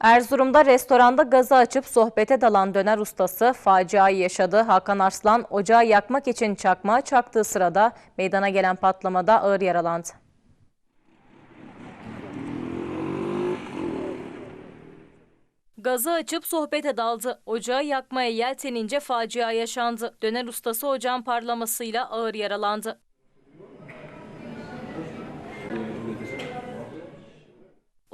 Erzurum'da restoranda gazı açıp sohbete dalan döner ustası faciayı yaşadı. Hakan Arslan ocağı yakmak için çakmağı çaktığı sırada meydana gelen patlamada ağır yaralandı. Gazı açıp sohbete daldı. Ocağı yakmaya yeltenince facia yaşandı. Döner ustası ocağın parlamasıyla ağır yaralandı.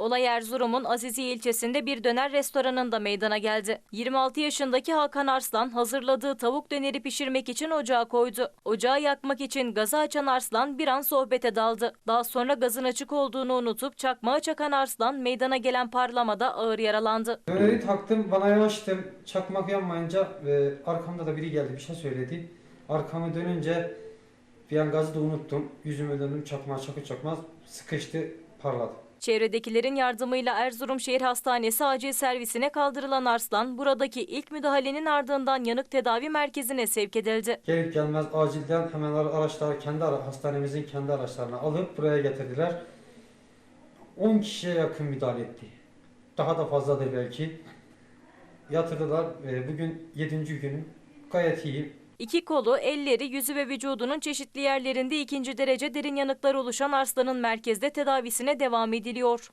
Olay Erzurum'un Aziziye ilçesinde bir döner restoranında meydana geldi. 26 yaşındaki Hakan Arslan hazırladığı tavuk döneri pişirmek için ocağa koydu. Ocağı yakmak için gazı açan Arslan bir an sohbete daldı. Daha sonra gazın açık olduğunu unutup çakmağı çakan Arslan meydana gelen parlamada ağır yaralandı. Döneri taktım, bana yanaştım. Çakmak yanmayınca e, arkamda da biri geldi, bir şey söyledi. Arkamı dönünce bir an gazı da unuttum. Yüzüme döndüm, çakmağı çakı çakmaz sıkıştı, parladı. Çevredekilerin yardımıyla Erzurum Şehir Hastanesi acil servisine kaldırılan Arslan, buradaki ilk müdahalenin ardından yanık tedavi merkezine sevk edildi. Gelip gelmez acilden hemen ara- araçlar, kendi ara, hastanemizin kendi araçlarını alıp buraya getirdiler. 10 kişiye yakın müdahale etti. Daha da fazladır belki. Yatırdılar. E, bugün 7. günüm. Gayet iyiyim. İki kolu, elleri, yüzü ve vücudunun çeşitli yerlerinde ikinci derece derin yanıklar oluşan Arslan'ın merkezde tedavisine devam ediliyor.